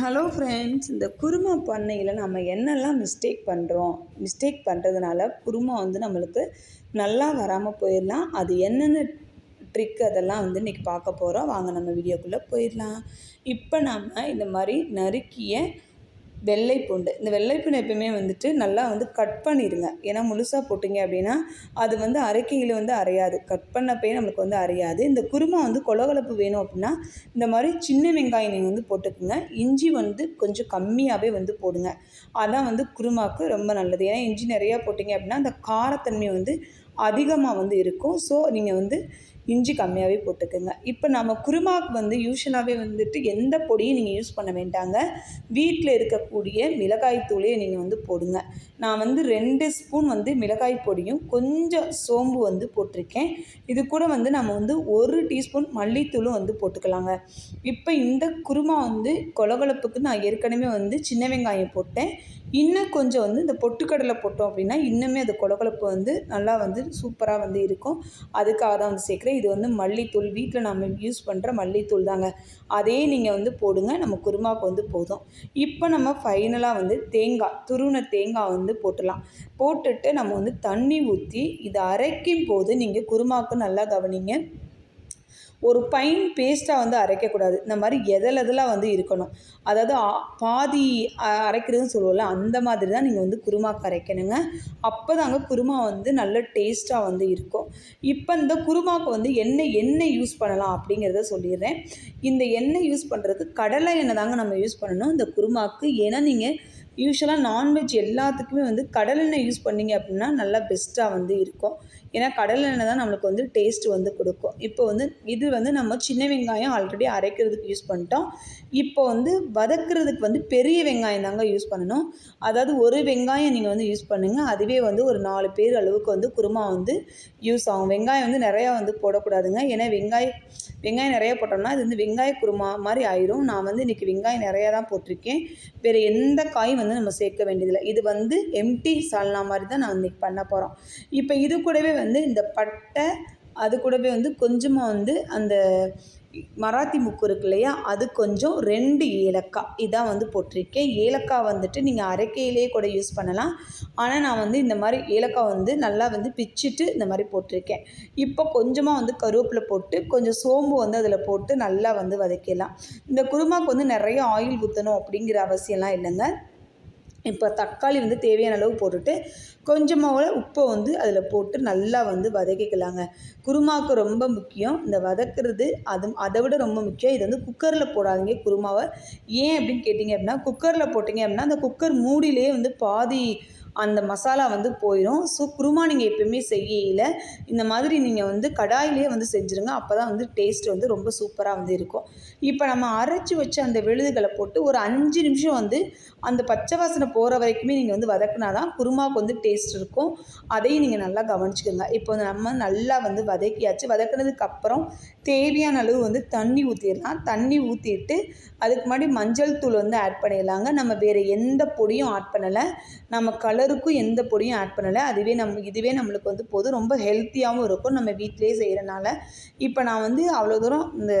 Hello friends இந்த குருமா பண்ணையில் நம்ம என்னெல்லாம் மிஸ்டேக் பண்ணுறோம் மிஸ்டேக் பண்ணுறதுனால குருமா வந்து நம்மளுக்கு நல்லா வராமல் போயிடலாம். அது என்னென்ன ட்ரிக் அதெல்லாம் வந்து இன்றைக்கி பார்க்க போகிறோம் வாங்க நம்ம வீடியோக்குள்ளே போயிடலாம். இப்போ நம்ம இந்த மாதிரி நறுக்கிய வெள்ளை பூண்டு இந்த வெள்ளை பூண்டு எப்பயுமே வந்துட்டு நல்லா வந்து கட் பண்ணிடுங்க ஏன்னா முழுசாக போட்டிங்க அப்படின்னா அது வந்து அரைக்கையில் வந்து அரையாது. கட் பண்ணப்பே நம்மளுக்கு வந்து அரையாது. இந்த குருமா வந்து கொலகலப்பு வேணும் அப்படின்னா இந்த மாதிரி சின்ன வெங்காயம் நீங்கள் வந்து போட்டுக்குங்க. இஞ்சி வந்து கொஞ்சம் கம்மியாகவே வந்து போடுங்க. அதான் வந்து குருமாவுக்கு ரொம்ப நல்லது. ஏன்னா இஞ்சி நிறையா போட்டிங்க அப்படின்னா அந்த காரத்தன்மை வந்து அதிகமாக வந்து இருக்கும். ஸோ நீங்கள் வந்து இஞ்சி கம்மியாகவே போட்டுக்கோங்க. இப்போ நம்ம குருமாவுக்கு வந்து யூஷனாகவே வந்துட்டு எந்த பொடியும் நீங்கள் யூஸ் பண்ண வேண்டாங்க. வீட்டில் இருக்கக்கூடிய மிளகாய் தூளையே நீங்கள் வந்து போடுங்க. நான் வந்து ரெண்டு ஸ்பூன் வந்து மிளகாய் பொடியும் கொஞ்சம் சோம்பு வந்து போட்டிருக்கேன். இது கூட வந்து நம்ம வந்து ஒரு டீஸ்பூன் மல்லித்தூளும் வந்து போட்டுக்கலாங்க. இப்போ இந்த குருமா வந்து கொலகொலப்புக்கு நான் ஏற்கனவே வந்து சின்ன வெங்காயம் போட்டேன். இன்னும் கொஞ்சம் வந்து இந்த பொட்டுக்கடலை போட்டோம் அப்படின்னா இன்னுமே அது கொலகொலப்பு வந்து நல்லா வந்து சூப்பராக வந்து இருக்கும். அதுக்காக தான் வந்து சேர்க்குறேன். இது வந்து மல்லித்தூள் வீட்டில் நம்ம யூஸ் பண்ணுற மல்லித்தூள் தாங்க. அதே நீங்கள் வந்து போடுங்க நம்ம குருமாவுக்கு வந்து போதும். இப்போ நம்ம ஃபைனலாக வந்து தேங்காய் துருவின தேங்காய் வந்து போட்டுடலாம். போட்டுட்டு நம்ம வந்து தண்ணி ஊற்றி இதை அரைக்கும் போது நீங்கள் குருமாவுக்கு நல்லா கவனிங்க. ஒரு பைன் பேஸ்ட்டாக வந்து அரைக்கக்கூடாது. இந்த மாதிரி எதில் எதெல்லாம் வந்து இருக்கணும். அதாவது பாதி அரைக்கிறதுன்னு சொல்லுவோம்ல அந்த மாதிரி தான் நீங்கள் வந்து குருமாக்கு அரைக்கணுங்க. அப்போ தாங்க குருமா வந்து நல்ல டேஸ்ட்டாக வந்து இருக்கும். இப்போ இந்த குருமாவுக்கு வந்து எண்ணெய் எண்ணெய் யூஸ் பண்ணலாம் அப்படிங்கிறத சொல்லிடுறேன். இந்த எண்ணெய் யூஸ் பண்ணுறது கடலை எண்ணெய் தாங்க நம்ம யூஸ் பண்ணணும் இந்த குருமாவுக்கு ஏன்னா நீங்கள் யூஸ்வலாக நான்வெஜ் எல்லாத்துக்குமே வந்து கடலெண்ணெய் யூஸ் பண்ணிங்க அப்படின்னா நல்லா பெஸ்ட்டாக வந்து இருக்கும். ஏன்னா கடலெண்ணெய் தான் நம்மளுக்கு வந்து டேஸ்ட் வந்து கொடுக்கும். இப்போ வந்து இது வந்து நம்ம சின்ன வெங்காயம் ஆல்ரெடி அரைக்கிறதுக்கு யூஸ் பண்ணிட்டோம். இப்போ வந்து வதக்கிறதுக்கு வந்து பெரிய வெங்காயம் தாங்க யூஸ் பண்ணணும். அதாவது ஒரு வெங்காயம் நீங்கள் வந்து யூஸ் பண்ணுங்கள் அதுவே வந்து ஒரு நாலு பேர் அளவுக்கு வந்து குருமா வந்து யூஸ் ஆகும். வெங்காயம் வந்து நிறையா வந்து போடக்கூடாதுங்க. ஏன்னா வெங்காயம் வெங்காயம் நிறையா போட்டோம்னா இது வந்து வெங்காய குருமா மாதிரி ஆயிரும். நான் வந்து இன்றைக்கி வெங்காயம் நிறையா தான் போட்டிருக்கேன். வேறு எந்த காயும் வந்து நம்ம சேர்க்க வேண்டியதில்லை. இது வந்து எம்டி சால்னா மாதிரி தான் நான் இன்றைக்கி பண்ண போகிறோம் இப்போ இது கூடவே வந்து இந்த பட்டை அது கூடவே வந்து கொஞ்சமாக வந்து அந்த மராத்தி முக்கு இருக்கு இல்லையா அது கொஞ்சம் ரெண்டு ஏலக்காய். இதான் வந்து போட்டிருக்கேன். ஏலக்காய் வந்துட்டு நீங்கள் அரைக்கையிலே கூட யூஸ் பண்ணலாம். ஆனால் நான் வந்து இந்த மாதிரி ஏலக்காய் வந்து நல்லா வந்து பிச்சுட்டு இந்த மாதிரி போட்டிருக்கேன். இப்போ கொஞ்சமாக வந்து கருவேப்பிலை போட்டு கொஞ்சம் சோம்பு வந்து அதில் போட்டு நல்லா வந்து வதக்கிடலாம். இந்த குருமாவுக்கு வந்து நிறைய ஆயில் ஊற்றணும் அப்படிங்கிற அவசியம்லாம் இல்லைங்க. இப்போ தக்காளி வந்து தேவையான அளவு போட்டுட்டு கொஞ்சமாக உப்பை வந்து அதில் போட்டு நல்லா வந்து வதக்கிக்கலாங்க. குருமாவுக்கு ரொம்ப முக்கியம். இந்த வதக்குறது அது அதை விட ரொம்ப முக்கியம். இது வந்து குக்கரில் போடாதீங்க குருமாவை. ஏன் அப்படின்னு கேட்டிங்க அப்படின்னா குக்கரில் போட்டிங்க அப்படின்னா அந்த குக்கர் மூடியிலே வந்து பாதி அந்த மசாலா வந்து போயிடும் ஸோ குருமா நீங்கள் எப்பயுமே செய்யல இந்த மாதிரி நீங்கள் வந்து கடாயிலே வந்து செஞ்சுருங்க. அப்போ தான் வந்து டேஸ்ட் வந்து ரொம்ப சூப்பராக வந்து இருக்கும். இப்போ நம்ம அரைச்சி வச்ச அந்த விழுதுகளை போட்டு ஒரு அஞ்சு நிமிஷம் வந்து அந்த பச்சை வாசனை போகிற வரைக்குமே நீங்கள் வந்து வதக்குனா தான் குருமாவுக்கு வந்து டேஸ்ட் இருக்கும். அதையும் நீங்கள் நல்லா கவனிச்சுக்கோங்க. இப்போ வந்து நம்ம நல்லா வந்து வதக்கியாச்சு. வதக்குனதுக்கு அப்புறம் தேவையான அளவு வந்து தண்ணி ஊற்றிடலாம் தண்ணி ஊற்றிட்டு அதுக்கு முன்னாடி மஞ்சள் தூள் வந்து ஆட் பண்ணிடலாங்க. நம்ம வேறு எந்த பொடியும் ஆட் பண்ணலை. நம்ம கலர் கலருக்கும் எந்த பொடியும் ஆட் பண்ணலை. அதுவே நம்ம இதுவே நம்மளுக்கு வந்து போதும் ரொம்ப ஹெல்த்தியாகவும் இருக்கும். நம்ம வீட்டிலே செய்கிறனால இப்போ நான் வந்து அவ்வளோ தூரம் இந்த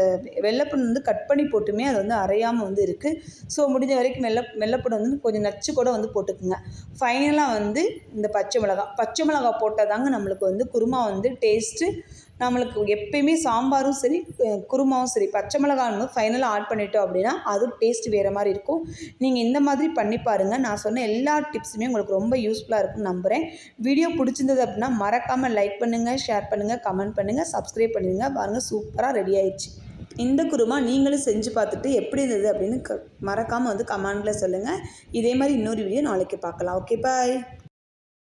வெள்ளைப்பூண்டு வந்து கட் பண்ணி போட்டுமே அது வந்து அரையாமல் வந்து இருக்குது ஸோ முடிஞ்ச வரைக்கும் வெள்ளை வெள்ளைப்பூண்டு வந்து கொஞ்சம் நச்சு கூட வந்து போட்டுக்குங்க. ஃபைனலாக வந்து இந்த பச்சை மிளகா பச்சை மிளகா போட்டால் தாங்க நம்மளுக்கு வந்து குருமா வந்து டேஸ்ட்டு நம்மளுக்கு எப்பயுமே சாம்பாரும் சரி குருமாவும் சரி பச்சை மிளகாய் வந்து ஃபைனலாக ஆட் பண்ணிட்டோம் அப்படின்னா அதுவும் டேஸ்ட் வேறு மாதிரி இருக்கும். நீங்கள் இந்த மாதிரி பண்ணி பாருங்கள் நான் சொன்ன எல்லா டிப்ஸுமே உங்களுக்கு ரொம்ப யூஸ்ஃபுல்லாக இருக்கும்னு நம்புகிறேன் வீடியோ பிடிச்சிருந்தது அப்படின்னா மறக்காமல் லைக் பண்ணுங்கள் ஷேர் பண்ணுங்கள் கமெண்ட் பண்ணுங்கள் சப்ஸ்கிரைப் பண்ணிடுங்க பாருங்கள் சூப்பராக ரெடி ஆயிடுச்சு. இந்த குருமா நீங்களும் செஞ்சு பார்த்துட்டு எப்படி இருந்தது அப்படின்னு க மறக்காமல் வந்து கமெண்டில் சொல்லுங்கள் இதே மாதிரி இன்னொரு வீடியோ நாளைக்கு பார்க்கலாம். Okay bye